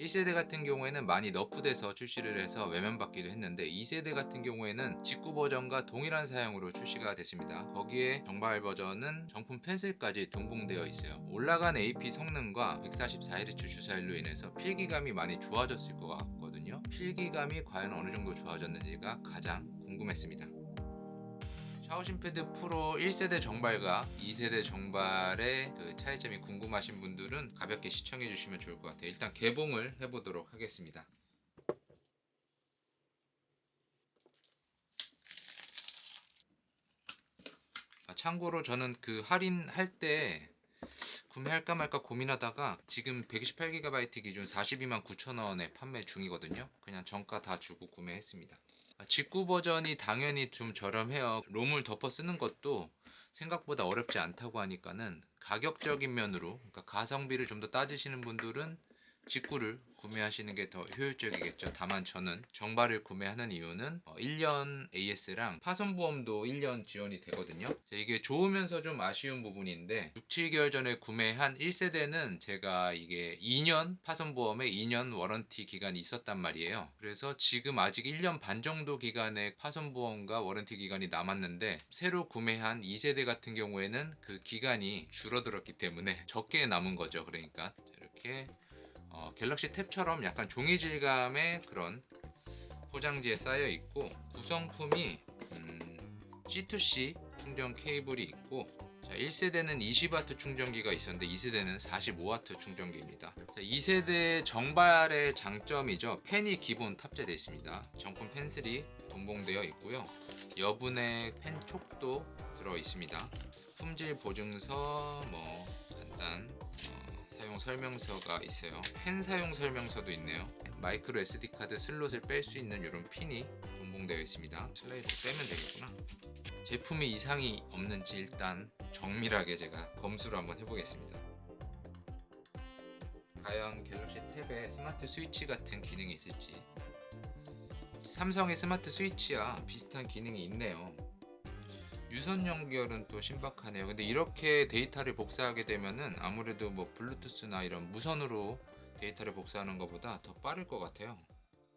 1세대 같은 경우에는 많이 너프돼서 출시를 해서 외면받기도 했는데 2세대 같은 경우에는 직구 버전과 동일한 사양으로 출시가 됐습니다. 거기에 정발 버전은 정품 펜슬까지 동봉되어 있어요. 올라간 AP 성능과 144Hz 주사율로 인해서 필기감이 많이 좋아졌을 것 같거든요. 필기감이 과연 어느 정도 좋아졌는지가 가장 궁금했습니다. 샤오신 패드 프로 1세대 정발과 2세대 정발의 그 차이점이 궁금하신 분들은 가볍게 시청해 주시면 좋을 것 같아요. 일단 개봉을 해보도록 하겠습니다. 아, 참고로 저는 그 할인할 때 구매할까 말까 고민하다가 지금 128GB 기준 42만 9천원에 판매 중이거든요. 그냥 정가 다 주고 구매했습니다. 아, 직구 버전이 당연히 좀 저렴해요. 롬을 덮어 쓰는 것도 생각보다 어렵지 않다고 하니까는 가격적인 면으로 그러니까 가성비를 좀 더 따지시는 분들은 직구를 구매하시는 게 더 효율적이겠죠. 다만 저는 정발을 구매하는 이유는 어, 1년 AS랑 파손보험도 1년 지원이 되거든요. 자, 이게 좋으면서 좀 아쉬운 부분인데 6, 7개월 전에 구매한 1세대는 제가 이게 2년 파손보험에 2년 워런티 기간이 있었단 말이에요. 그래서 지금 아직 1년 반 정도 기간의 파손보험과 워런티 기간이 남았는데 새로 구매한 2세대 같은 경우에는 그 기간이 줄어들었기 때문에 적게 남은 거죠. 그러니까 자, 이렇게 어, 갤럭시 탭처럼 약간 종이 질감의 그런 포장지에 쌓여 있고 구성품이 음, C2C 충전 케이블이 있고 자, 1세대는 20W 충전기가 있었는데 2세대는 45W 충전기입니다. 자, 2세대 정발의 장점이죠. 펜이 기본 탑재되어 있습니다. 정품 펜슬이 동봉되어 있고요. 여분의 펜촉도 들어 있습니다. 품질 보증서, 뭐 간단 어, 사용 설명서가 있어요. 펜 사용 설명서도 있네요. 마이크로 SD 카드 슬롯을 뺄 수 있는 이런 핀이 동봉되어 있습니다. 슬라이드 빼면 되겠구나. 제품이 이상이 없는지 일단 정밀하게 제가 검수를 한번 해보겠습니다. 과연 갤럭시 탭에 스마트 스위치 같은 기능이 있을지 삼성의 스마트 스위치와 비슷한 기능이 있네요. 유선 연결은 또 신박하네요. 근데 이렇게 데이터를 복사하게 되면은 아무래도 뭐 블루투스나 이런 무선으로 데이터를 복사하는 것보다 더 빠를 것 같아요.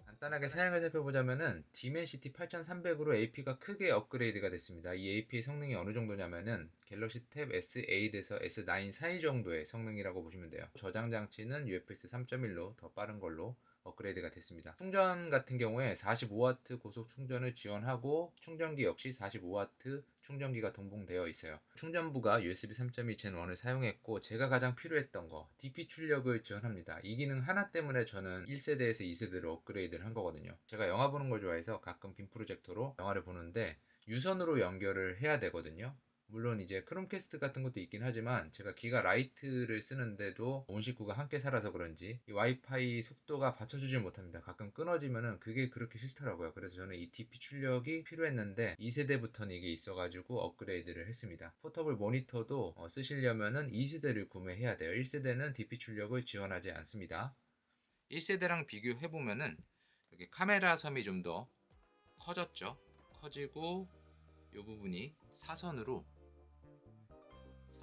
간단하게 사양을 살펴보자면은 디멘시티 8300으로 AP가 크게 업그레이드가 됐습니다. 이 AP의 성능이 어느 정도냐면은 갤럭시 탭 S8에서 S9 사이 정도의 성능이라고 보시면 돼요. 저장 장치는 UFS 3.1로 더 빠른 걸로 업그레이드가 됐습니다. 충전 같은 경우에 45W 고속 충전을 지원하고 충전기 역시 45W 충전기가 동봉되어 있어요. 충전부가 USB 3.2 Gen 1을 사용했고 제가 가장 필요했던 거 DP 출력을 지원합니다. 이 기능 하나 때문에 저는 1세대에서 2세대로 업그레이드를 한 거거든요. 제가 영화 보는 걸 좋아해서 가끔 빔 프로젝터로 영화를 보는데 유선으로 연결을 해야 되거든요. 물론 이제 크롬캐스트 같은 것도 있긴 하지만 제가 기가 라이트를 쓰는데도 온 식구가 함께 살아서 그런지 이 와이파이 속도가 받쳐주질 못합니다. 가끔 끊어지면은 그게 그렇게 싫더라고요. 그래서 저는 이 DP 출력이 필요했는데 2세대부터는 이게 있어가지고 업그레이드를 했습니다. 포터블 모니터도 어, 쓰시려면은 2세대를 구매해야 돼요. 1세대는 DP 출력을 지원하지 않습니다. 1세대랑 비교해보면은 여기 카메라 섬이 좀 더 커졌죠. 커지고 이 부분이 사선으로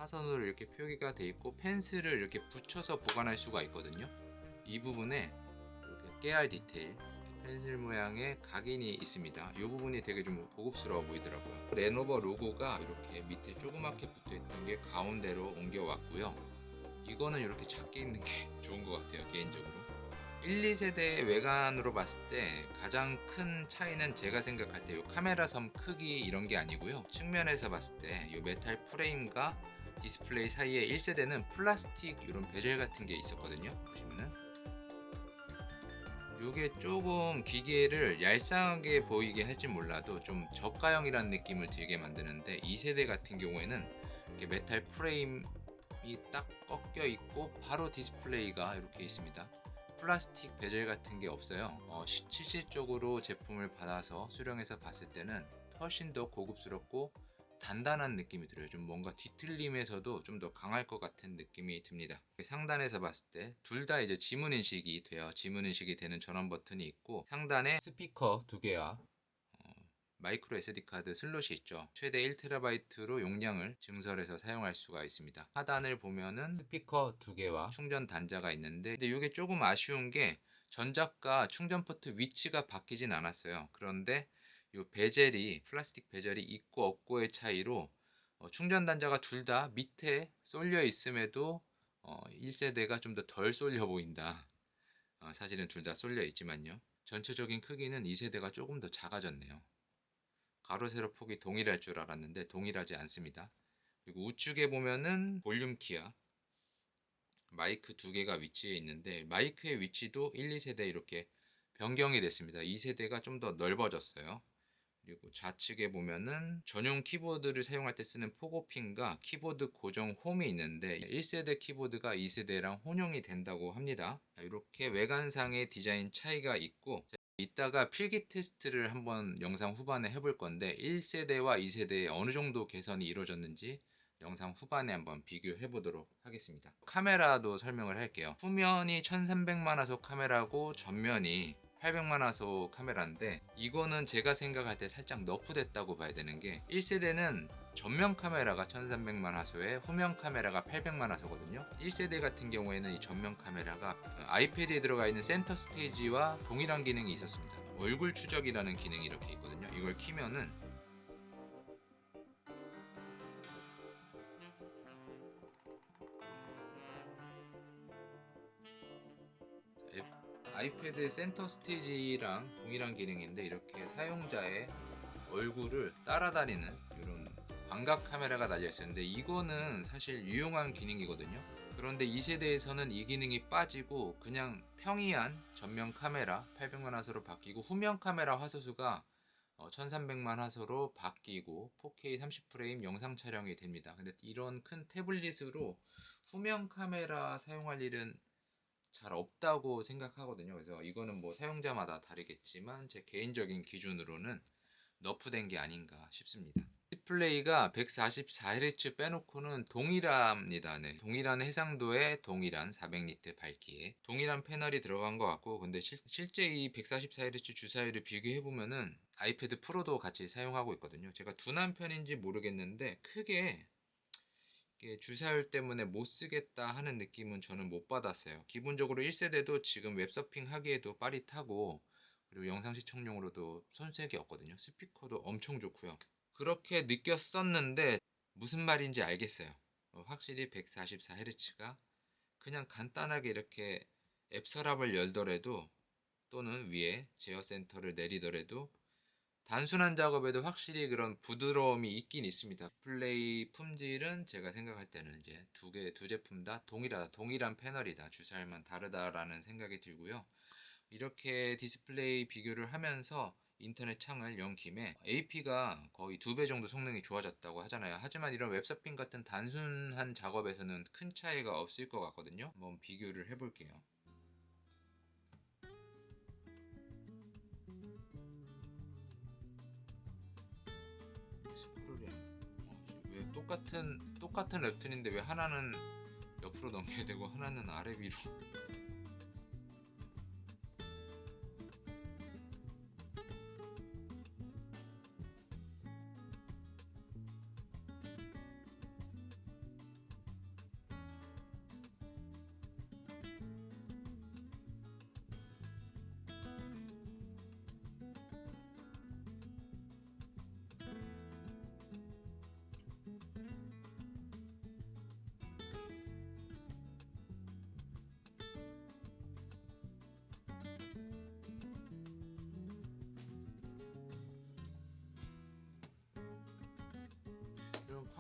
사선으로 이렇게 표기가 돼 있고 펜슬을 이렇게 붙여서 보관할 수가 있거든요. 이 부분에 이렇게 깨알 디테일 펜슬 모양의 각인이 있습니다. 이 부분이 되게 좀 고급스러워 보이더라고요. 레노버 로고가 이렇게 밑에 조그맣게 붙어 있던 게 가운데로 옮겨왔고요. 이거는 이렇게 작게 있는 게 좋은 것 같아요, 개인적으로. 1, 2세대 외관으로 봤을 때 가장 큰 차이는 제가 생각할 때 이 카메라 섬 크기 이런 게 아니고요. 측면에서 봤을 때 이 메탈 프레임과 디스플레이 사이에 1세대는 플라스틱 이런 베젤 같은 게 있었거든요. 보시면은 이게 조금 기계를 얄쌍하게 보이게 할지 몰라도 좀 저가형이라는 느낌을 들게 만드는데 2세대 같은 경우에는 메탈 프레임이 딱 꺾여 있고 바로 디스플레이가 이렇게 있습니다. 플라스틱 베젤 같은 게 없어요. 어, 시- 실질적으로 제품을 받아서 수령해서 봤을 때는 훨씬 더 고급스럽고 단단한 느낌이 들어요. 좀 뭔가 뒤틀림에서도 좀 더 강할 것 같은 느낌이 듭니다. 상단에서 봤을 때 둘 다 이제 지문 인식이 돼요. 지문 인식이 되는 전원 버튼이 있고 상단에 스피커 두 개와 어, 마이크로 SD 카드 슬롯이 있죠. 최대 1TB로 용량을 증설해서 사용할 수가 있습니다. 하단을 보면은 스피커 두 개와 충전 단자가 있는데 근데 이게 조금 아쉬운 게 전작과 충전 포트 위치가 바뀌진 않았어요. 그런데 이 베젤이 플라스틱 베젤이 있고 없고의 차이로 어, 충전 단자가 둘 다 밑에 쏠려 있음에도 어, 1세대가 좀 더 덜 쏠려 보인다. 어, 사실은 둘 다 쏠려 있지만요. 전체적인 크기는 2세대가 조금 더 작아졌네요. 가로 세로 폭이 동일할 줄 알았는데 동일하지 않습니다. 그리고 우측에 보면은 볼륨 키야 마이크 두 개가 위치해 있는데 마이크의 위치도 1, 2세대 이렇게 변경이 됐습니다. 2세대가 좀 더 넓어졌어요. 그리고 좌측에 보면은 전용 키보드를 사용할 때 쓰는 포고핀과 키보드 고정 홈이 있는데 1세대 키보드가 2세대랑 혼용이 된다고 합니다. 이렇게 외관상의 디자인 차이가 있고 이따가 필기 테스트를 한번 영상 후반에 해볼 건데 1세대와 2세대에 어느 정도 개선이 이루어졌는지 영상 후반에 한번 비교해 보도록 하겠습니다. 카메라도 설명을 할게요. 후면이 1300만화소 카메라고 전면이 800만화소 카메라인데 이거는 제가 생각할 때 살짝 너프됐다고 봐야 되는 게 1세대는 전면 카메라가 1300만 화소에 후면 카메라가 800만 화소거든요. 1세대 같은 경우에는 이 전면 카메라가 아이패드에 들어가 있는 센터 스테이지와 동일한 기능이 있었습니다. 얼굴 추적이라는 기능이 이렇게 있거든요. 이걸 키면은 아이패드 센터 스테이지랑 동일한 기능인데 이렇게 사용자의 얼굴을 따라다니는 이런 광각 카메라가 달려 있었는데 이거는 사실 유용한 기능이거든요. 그런데 2세대에서는 이 기능이 빠지고 그냥 평이한 전면 카메라 800만 화소로 바뀌고 후면 카메라 화소수가 1300만 화소로 바뀌고 4K 30프레임 영상 촬영이 됩니다. 근데 이런 큰 태블릿으로 후면 카메라 사용할 일은 잘 없다고 생각하거든요. 그래서 이거는 뭐 사용자마다 다르겠지만 제 개인적인 기준으로는 너프된 게 아닌가 싶습니다. 디스플레이가 144Hz 빼놓고는 동일합니다. 네. 동일한 해상도에 동일한 400니트 밝기에 동일한 패널이 들어간 것 같고 근데 실, 실제 이 144Hz 주사위를 비교해 보면은 아이패드 프로도 같이 사용하고 있거든요. 제가 둔한 편인지 모르겠는데 크게 주사율 때문에 못 쓰겠다 하는 느낌은 저는 못 받았어요. 기본적으로 1세대도 지금 웹서핑 하기에도 빠릿하고 그리고 영상 시청용으로도 손색이 없거든요. 스피커도 엄청 좋고요. 그렇게 느꼈었는데 무슨 말인지 알겠어요. 어, 확실히 144Hz가 그냥 간단하게 이렇게 앱 서랍을 열더라도 또는 위에 제어 센터를 내리더라도 단순한 작업에도 확실히 그런 부드러움이 있긴 있습니다. 디스플레이 품질은 제가 생각할 때는 이제 두 개, 두 제품 다 동일하다, 동일한 패널이다, 주사율만 다르다라는 생각이 들고요. 이렇게 디스플레이 비교를 하면서 인터넷 창을 연 김에 AP가 거의 두 배 정도 성능이 좋아졌다고 하잖아요. 하지만 이런 웹서핑 같은 단순한 작업에서는 큰 차이가 없을 것 같거든요. 한번 비교를 해볼게요. 똑같은 똑같은 웹툰인데 왜 하나는 옆으로 넘겨야 되고 하나는 아래 위로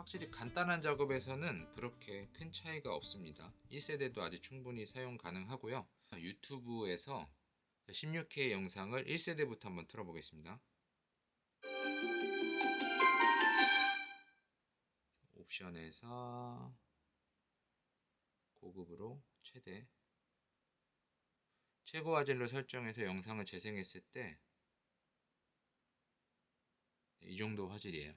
확실히 간단한 작업에서는 그렇게 큰 차이가 없습니다. 1세대도 아직 충분히 사용 가능하고요. 유튜브에서 16K 영상을 1세대부터 한번 틀어보겠습니다. 옵션에서 고급으로 최대 최고 화질로 설정해서 영상을 재생했을 때 이 정도 화질이에요.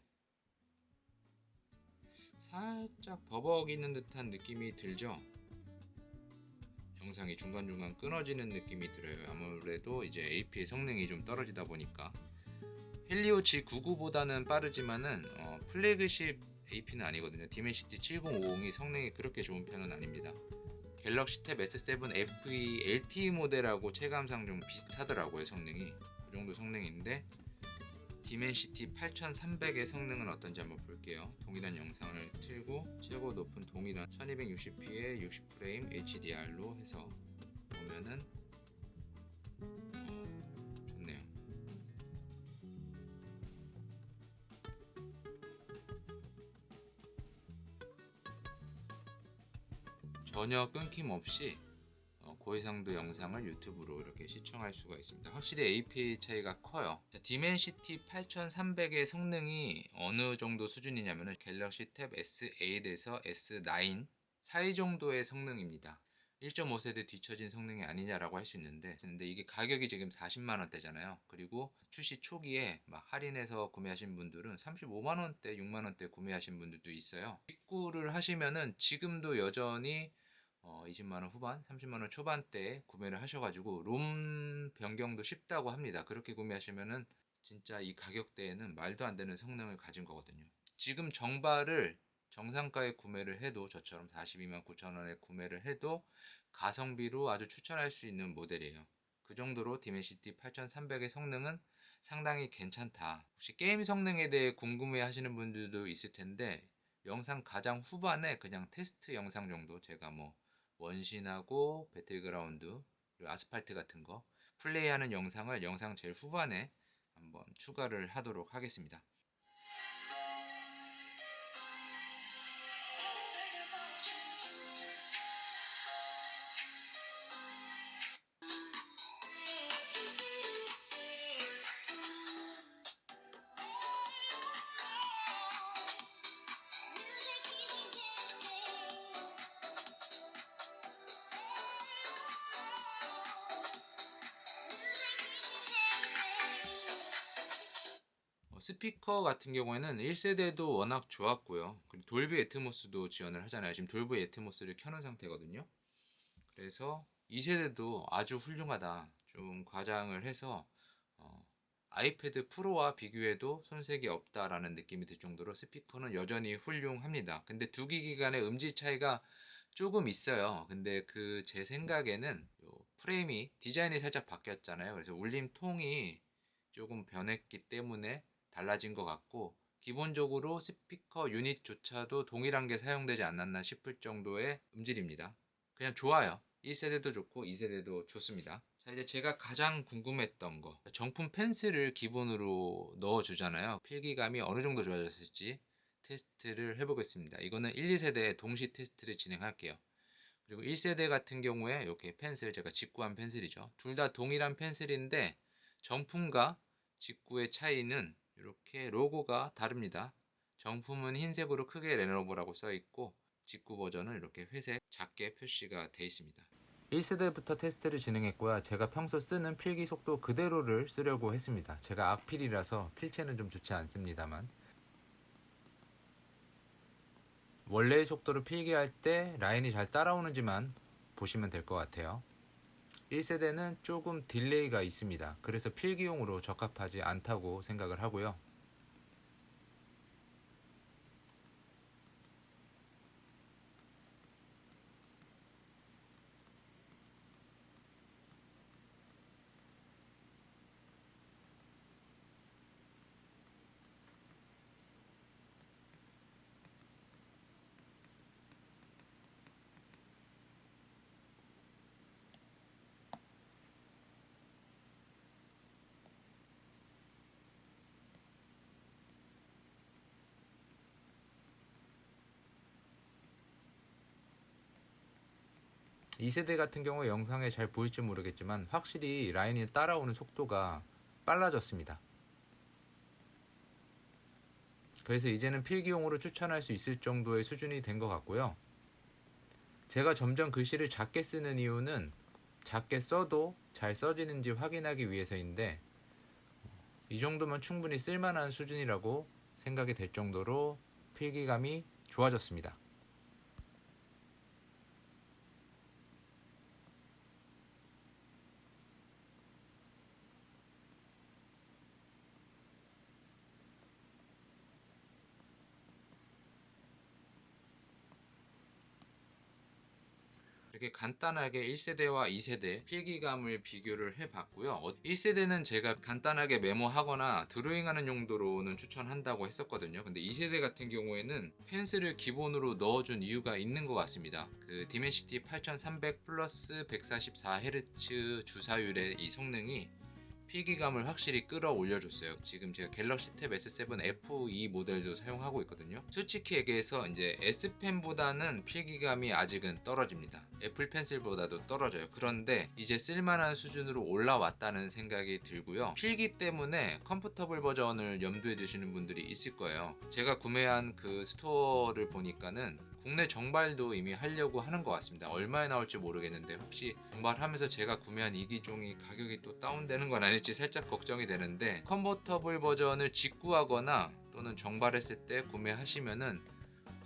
살짝 버벅이는 듯한 느낌이 들죠. 영상이 중간중간 끊어지는 느낌이 들어요. 아무래도 이제 AP의 성능이 좀 떨어지다 보니까 헬리오 G99보다는 빠르지만은 어, 플래그십 AP는 아니거든요. 디멘시티 7050이 성능이 그렇게 좋은 편은 아닙니다. 갤럭시 탭 S7 FE LTE 모델하고 체감상 좀 비슷하더라고요 성능이 그 정도 성능인데 디멘시티 8300의 성능은 어떤지 한번 볼게요. 동일한 영상을 틀고 최고 높은 동일한 1260p에 60프레임 HDR로 해서 보면은 어, 좋네요. 전혀 끊김 없이 어, 고해상도 영상을 유튜브로 이렇게 시청할 수가 있습니다. 확실히 API 차이가 커요. 자, 디멘시티 8300의 성능이 어느 정도 수준이냐면은 갤럭시 탭 S8에서 S9 사이 정도의 성능입니다. 1.5세대 뒤처진 성능이 아니냐라고 할 수 있는데 근데 이게 가격이 지금 40만 원대잖아요. 그리고 출시 초기에 막 할인해서 구매하신 분들은 35만 원대, 6만 원대 구매하신 분들도 있어요. 직구를 하시면은 지금도 여전히 어, 20만원 후반, 30만원 초반대에 구매를 하셔가지고 롬 변경도 쉽다고 합니다. 그렇게 구매하시면은 진짜 이 가격대에는 말도 안 되는 성능을 가진 거거든요. 지금 정발을 정상가에 구매를 해도 저처럼 42만 9천원에 구매를 해도 가성비로 아주 추천할 수 있는 모델이에요. 그 정도로 디멘시티 8300의 성능은 상당히 괜찮다. 혹시 게임 성능에 대해 궁금해 하시는 분들도 있을 텐데 영상 가장 후반에 그냥 테스트 영상 정도 제가 뭐 원신하고 배틀그라운드 그리고 아스팔트 같은 거 플레이하는 영상을 영상 제일 후반에 한번 추가를 하도록 하겠습니다. 스피커 같은 경우에는 1세대도 워낙 좋았고요. 그리고 돌비 애트모스도 지원을 하잖아요. 지금 돌비 애트모스를 켜놓은 상태거든요. 그래서 2세대도 아주 훌륭하다. 좀 과장을 해서 어, 아이패드 프로와 비교해도 손색이 없다라는 느낌이 들 정도로 스피커는 여전히 훌륭합니다. 근데 두 기기 간의 음질 차이가 조금 있어요. 근데 그 제 생각에는 요 프레임이 디자인이 살짝 바뀌었잖아요. 그래서 울림 통이 조금 변했기 때문에 달라진 것 같고 기본적으로 스피커 유닛조차도 동일한 게 사용되지 않았나 싶을 정도의 음질입니다. 그냥 좋아요. 1세대도 좋고 2세대도 좋습니다. 자 이제 제가 가장 궁금했던 거 정품 펜슬을 기본으로 넣어주잖아요. 필기감이 어느 정도 좋아졌을지 테스트를 해보겠습니다. 이거는 1, 2세대 동시 테스트를 진행할게요. 그리고 1세대 같은 경우에 이렇게 펜슬 제가 직구한 펜슬이죠. 둘 다 동일한 펜슬인데 정품과 직구의 차이는 이렇게 로고가 다릅니다. 정품은 흰색으로 크게 레노버라고 써 있고 직구 버전은 이렇게 회색 작게 표시가 되어 있습니다. 1세대부터 테스트를 진행했고요. 제가 평소 쓰는 필기 속도 그대로를 쓰려고 했습니다. 제가 악필이라서 필체는 좀 좋지 않습니다만 원래의 속도로 필기할 때 라인이 잘 따라오는지만 보시면 될 것 같아요. 1세대는 조금 딜레이가 있습니다. 그래서 필기용으로 적합하지 않다고 생각을 하고요. 이 세대 같은 경우 영상에 잘 보일지 모르겠지만 확실히 라인이 따라오는 속도가 빨라졌습니다. 그래서 이제는 필기용으로 추천할 수 있을 정도의 수준이 된 것 같고요. 제가 점점 글씨를 작게 쓰는 이유는 작게 써도 잘 써지는지 확인하기 위해서인데 이 정도면 충분히 쓸만한 수준이라고 생각이 될 정도로 필기감이 좋아졌습니다. 이렇게 간단하게 1세대와 2세대 필기감을 비교를 해봤고요. 1세대는 제가 간단하게 메모하거나 드로잉하는 용도로는 추천한다고 했었거든요. 근데 2세대 같은 경우에는 펜슬을 기본으로 넣어준 이유가 있는 것 같습니다. 그 디멘시티 8300 플러스 144Hz 주사율의 이 성능이 필기감을 확실히 끌어올려줬어요. 지금 제가 갤럭시 탭 S7 F2 모델도 사용하고 있거든요. 솔직히 얘기해서 이제 S 펜보다는 필기감이 아직은 떨어집니다. 애플 펜슬보다도 떨어져요. 그런데 이제 쓸만한 수준으로 올라왔다는 생각이 들고요. 필기 때문에 컴포터블 버전을 염두에 두시는 분들이 있을 거예요. 제가 구매한 그 스토어를 보니까는 국내 정발도 이미 하려고 하는 것 같습니다. 얼마에 나올지 모르겠는데 혹시 정발하면서 제가 구매한 이 기종이 가격이 또 다운되는 건 아닐지 살짝 걱정이 되는데 컨버터블 버전을 직구하거나 또는 정발했을 때 구매하시면은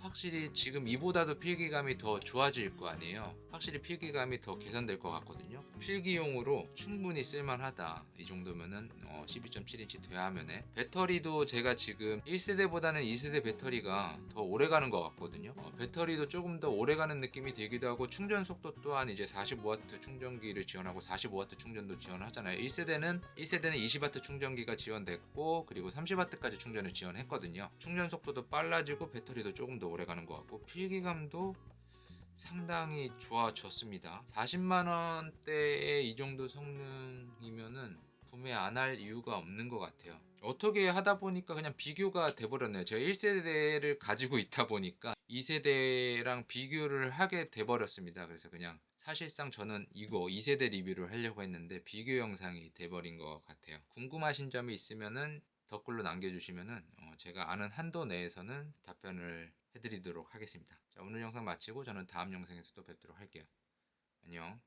확실히 지금 이보다도 필기감이 더 좋아질 거 아니에요. 확실히 필기감이 더 개선될 것 같거든요. 필기용으로 충분히 쓸만하다. 이 정도면은 어, 12.7인치 대화면에 배터리도 제가 지금 1세대보다는 2세대 배터리가 더 오래 가는 것 같거든요. 어, 배터리도 조금 더 오래 가는 느낌이 들기도 하고 충전 속도 또한 이제 45W 충전기를 지원하고 45W 충전도 지원하잖아요. 1세대는 1세대는 20W 충전기가 지원됐고 그리고 30W까지 충전을 지원했거든요. 충전 속도도 빨라지고 배터리도 조금 더 오래 가는 것 같고 필기감도 상당히 좋아졌습니다. 40만 원대의 이 정도 성능이면은 구매 안 할 이유가 없는 것 같아요. 어떻게 하다 보니까 그냥 비교가 돼버렸네요. 제가 1세대를 가지고 있다 보니까 2세대랑 비교를 하게 돼버렸습니다. 그래서 그냥 사실상 저는 이거 2세대 리뷰를 하려고 했는데 비교 영상이 돼버린 것 같아요. 궁금하신 점이 있으면은 댓글로 남겨주시면은 어, 제가 아는 한도 내에서는 답변을 해드리도록 하겠습니다. 자, 오늘 영상 마치고 저는 다음 영상에서 또 뵙도록 할게요. 안녕.